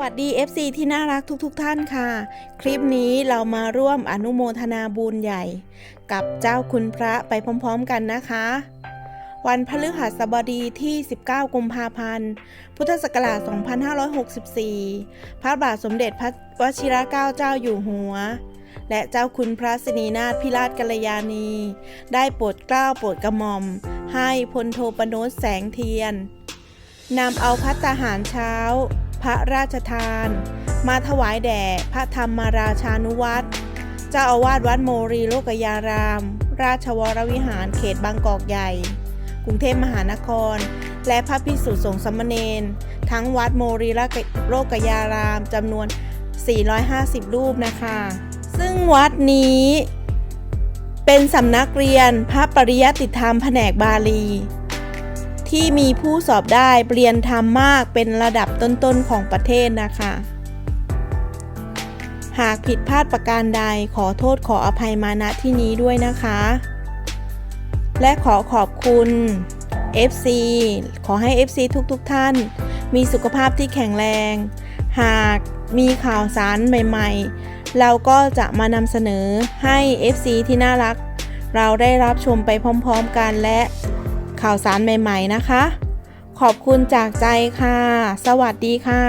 วัสดี FC ที่น่ารักทุกๆทท่านค่ะ คลิปนี้เรามาร่วมอนุโมทนาบุญใหญ่ กับเจ้าคุณพระไปพร้อมๆกันนะคะ วันพฤหัสบดีที่ 19 กุมภาพันธ์ พุทธศักราช 2564 พระบาทสมเด็จพระวชิรเกล้าเจ้าอยู่หัว และเจ้าคุณพระสินีนาถพิราชกัลยาณี ได้โปรดเกล้าโปรดกระหม่อม ให้พลโทปโนสแสงเทียนนำเอาพัตตาหารเช้า พระราชทาน มาถวายแด่พระธรรมราชานุวัตรเจ้าอาวาสวัดโมรีโลกยาราม ราชวรวิหารเขตบางกอกใหญ่ กรุงเทพมหานคร และพระภิกษุสงฆ์สามเณรทั้งวัดโมรีโลกยารามจำนวน 450 รูปนะคะ ซึ่งวัดนี้เป็นสำนักเรียนพระปริยติธรรมแผนกบาลี ที่มีผู้สอบได้เรียนธรรมมากเป็นระดับต้นๆของประเทศนะคะ หากผิดพลาดประการใดขอโทษขออภัยมาณที่นี้ด้วยนะคะ และขอขอบคุณ FC ขอให้ FC ทุกๆทท่าน มีสุขภาพที่แข็งแรง หากมีข่าวสารใหม่ๆ เราก็จะมานำเสนอให้ FC ที่น่ารัก เราได้รับชมไปพร้อมๆกันและ ข่าวสารใหม่ ๆ นะคะ ขอบคุณจากใจค่ะ สวัสดีค่ะ